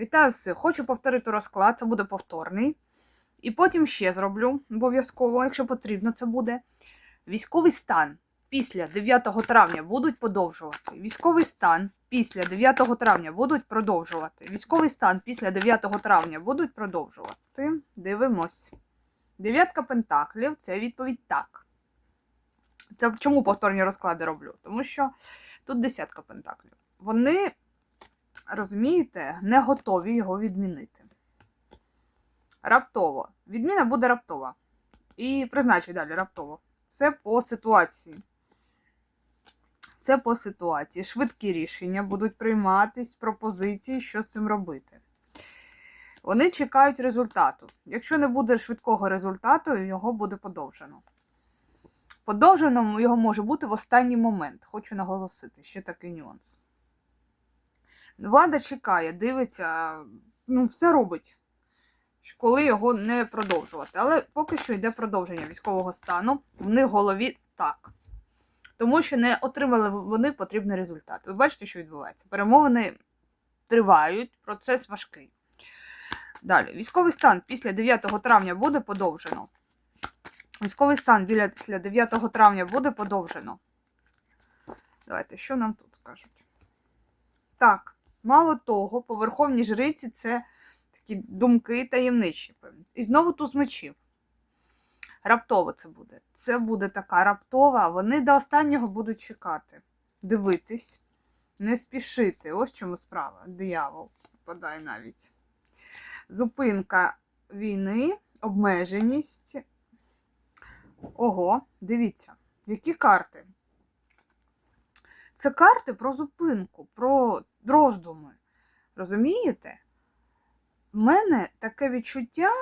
Вітаю всіх! Хочу повторити розклад, це буде повторний. І потім ще зроблю обов'язково, якщо потрібно, це буде. Військовий стан після 9 травня будуть подовжувати. Військовий стан після 9 травня будуть продовжувати. Військовий стан після 9 травня будуть продовжувати. Дивимось. Дев'ятка пентаклів це відповідь так. Це чому повторні розклади роблю? Тому що тут десятка пентаклів. Вони, розумієте, не готові його відмінити. Раптово. Відміна буде раптова. І призначить далі раптово. Все по ситуації. Все по ситуації. Швидкі рішення будуть прийматись, пропозиції, що з цим робити. Вони чекають результату. Якщо не буде швидкого результату, його буде подовжено. Подовжено його може бути в останній момент. Хочу наголосити, ще такий нюанс. Влада чекає, дивиться, ну, все робить, коли його не продовжувати. Але поки що йде продовження військового стану, в них голові так. Тому що не отримали вони потрібний результат. Ви бачите, що відбувається? Перемовини тривають, процес важкий. Далі, військовий стан після 9 травня буде подовжено. Військовий стан після 9 травня буде подовжено. Давайте, що нам тут скажуть? Так, мало того, по верховній жриці це такі думки таємничі. І знову туз мечів. Раптово це буде. Це буде така раптова. Вони до останнього будуть чекати, дивитись, не спішити. Ось чому справа. Диявол впадає навіть. Зупинка війни, обмеженість. Ого, дивіться, які карти. Це карти про зупинку, про роздуми. Розумієте? У мене таке відчуття,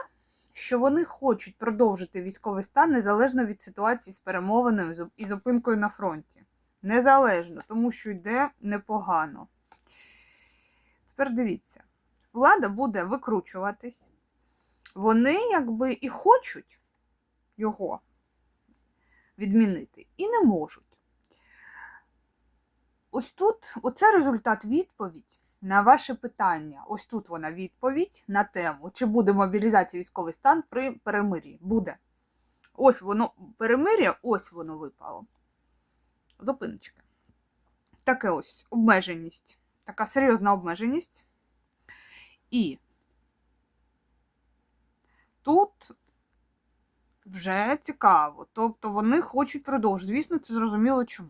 що вони хочуть продовжити військовий стан незалежно від ситуації з перемовиною і зупинкою на фронті. Незалежно, тому що йде непогано. Тепер дивіться, влада буде викручуватись. Вони якби і хочуть його відмінити, і не можуть. Ось тут, оце результат відповідь на ваше питання. Ось тут вона відповідь на тему, чи буде мобілізація військовий стан при перемир'ї. Буде. Ось воно перемир'я, ось воно випало. Зупиночка. Таке ось обмеженість. Така серйозна обмеженість. І тут вже цікаво. Тобто вони хочуть продовжити. Звісно, це зрозуміло чому.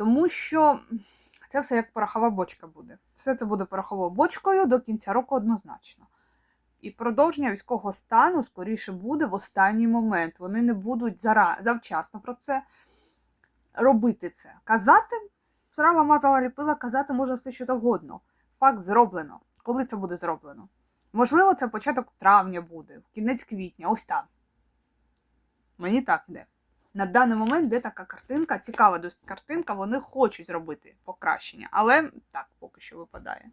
Тому що це все як порохова бочка буде. Все це буде пороховою бочкою до кінця року однозначно. І продовження військового стану скоріше буде в останній момент. Вони не будуть зара... завчасно про це робити це. Казати, срала, мазала, ліпила, казати може все, що завгодно. Факт зроблено. Коли це буде зроблено? Можливо, це початок травня буде, кінець квітня, ось там. Мені так йде. На даний момент де така картинка, цікава досить картинка, вони хочуть зробити покращення, але так поки що випадає.